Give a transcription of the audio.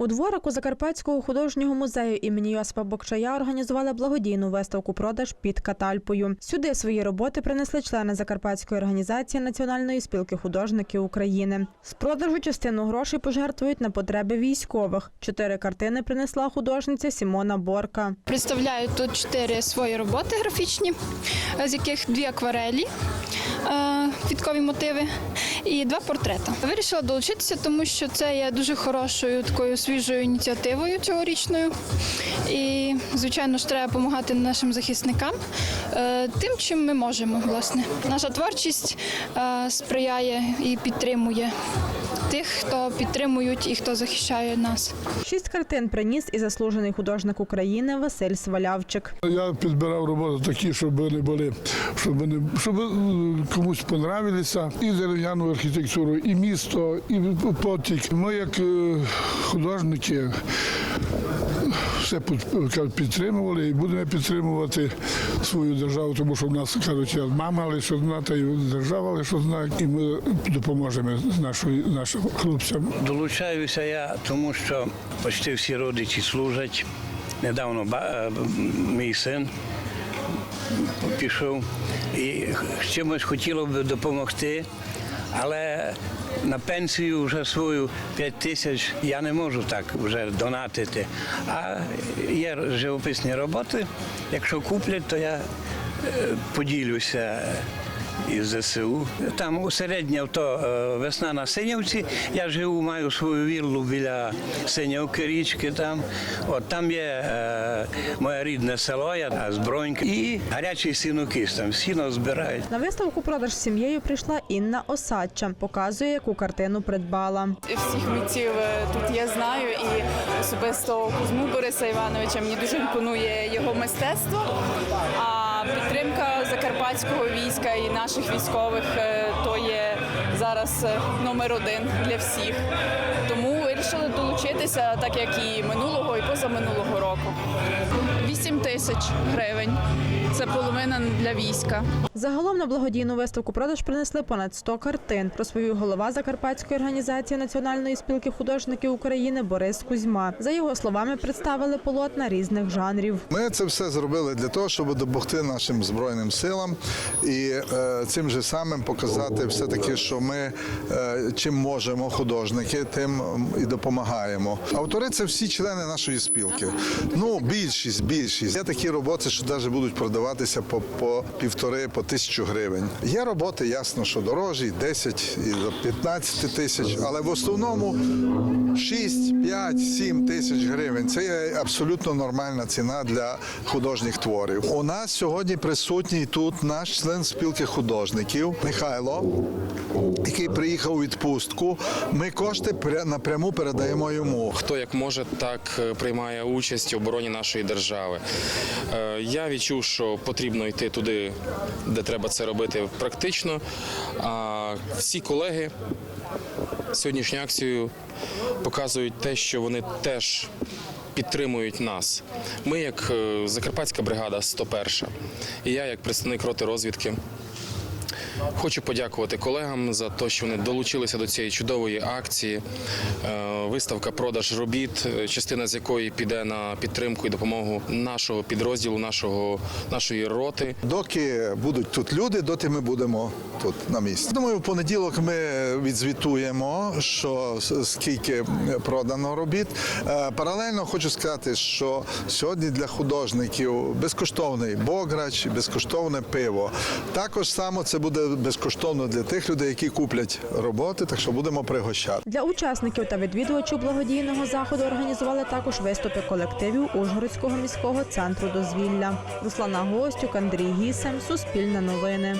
У дворику Закарпатського художнього музею імені Йосипа Бокчая організували благодійну виставку продаж під Катальпою. Сюди свої роботи принесли члени Закарпатської організації Національної спілки художників України. З продажу частину грошей пожертвують на потреби військових. Чотири картини принесла художниця Сімона Борка. Представляю тут чотири свої роботи графічні, з яких дві акварелі, е, квіткові мотиви і два портрети. Вирішила долучитися, тому що це є дуже хорошою такою свіжою ініціативою цьогорічною. І, звичайно ж, треба допомагати нашим захисникам е, тим, чим ми можемо. Власне, наша творчість е, сприяє і підтримує тих, хто підтримують і хто захищає нас. Шість картин приніс і заслужений художник України Василь Свалявчик. Я підбирав роботи такі, щоб вони були, щоб вони щоб е, комусь понравилися. І дерев'яну архітектуру, і місто, і потік. Ми як е, художники все підтримували і будемо підтримувати свою державу, тому що в нас кажуть, мама, але що знати, і держава, що знає, і ми допоможемо нашої, нашим хлопцям. Долучаюся я, тому що почти всі родичі служать. Недавно ба- е, мій син пішов і чимось хотіло б допомогти, але на пенсію вже свою 5 тисяч я не можу так вже донатити. А є живописні роботи. Якщо куплять, то я е, поділюся із ЗСУ. Там усередньо то е, весна на Синявці. Я живу, маю свою віллу біля Синявки, річки там. От там є е, моє рідне село, я з Броньки. І гарячий сінокіс, там сіно збирають. На виставку продаж з сім'єю прийшла Інна Осадча. Показує, яку картину придбала. всіх митців е, тут я знаю, і особисто Кузьму Бориса Івановича мені дуже імпонує його мистецтво. А підтримка війська і наших військових е, то є зараз е, номер один для всіх. Тому вирішили долучитися, так як і минулого, і позаминулого року. 8 тисяч гривень. Це половина для війська. Загалом на благодійну виставку продаж принесли понад 100 картин, розповів голова Закарпатської організації Національної спілки художників України Борис Кузьма. За його словами, представили полотна різних жанрів. Ми це все зробили для того, щоб допомогти нашим збройним силам і е, цим же самим показати все таки, що ми е, чим можемо, художники, тим і допомагаємо. Автори це всі члени нашої спілки. Ну більшість, більшість. Є такі роботи, що навіть будуть продаватися по, по півтори, по тисячу гривень. Є роботи, ясно, що дорожі, 10 і до 15 тисяч, але в основному 6, 5, 7 тисяч гривень. Це є абсолютно нормальна ціна для художніх творів. У нас сьогодні присутній тут наш член спілки художників Михайло, який приїхав у відпустку. Ми кошти напряму передаємо йому. Хто як може, так е, приймає участь в обороні нашої держави. Е, Я відчув, що потрібно йти туди, де треба це робити практично. А всі колеги сьогоднішню акцію показують те, що вони теж підтримують нас. Ми, як е, Закарпатська бригада 101, і я, як представник роти розвідки. Хочу подякувати колегам за те, що вони долучилися до цієї чудової акції. Е, Виставка продаж робіт, е, частина з якої піде на підтримку і допомогу нашого підрозділу, нашого нашої роти. Доки будуть тут люди, доти ми будемо тут на місці. Думаю, в понеділок ми відзвітуємо, що скільки продано робіт. Е, Паралельно хочу сказати, що сьогодні для художників безкоштовний бограч, безкоштовне пиво. Також само це буде безкоштовно для тих людей, які куплять роботи, так що будемо пригощати. Для учасників та відвідувачів благодійного заходу організували також виступи колективів Ужгородського міського центру дозвілля. Руслана Гостюк, Андрій Гісем, Суспільне новини.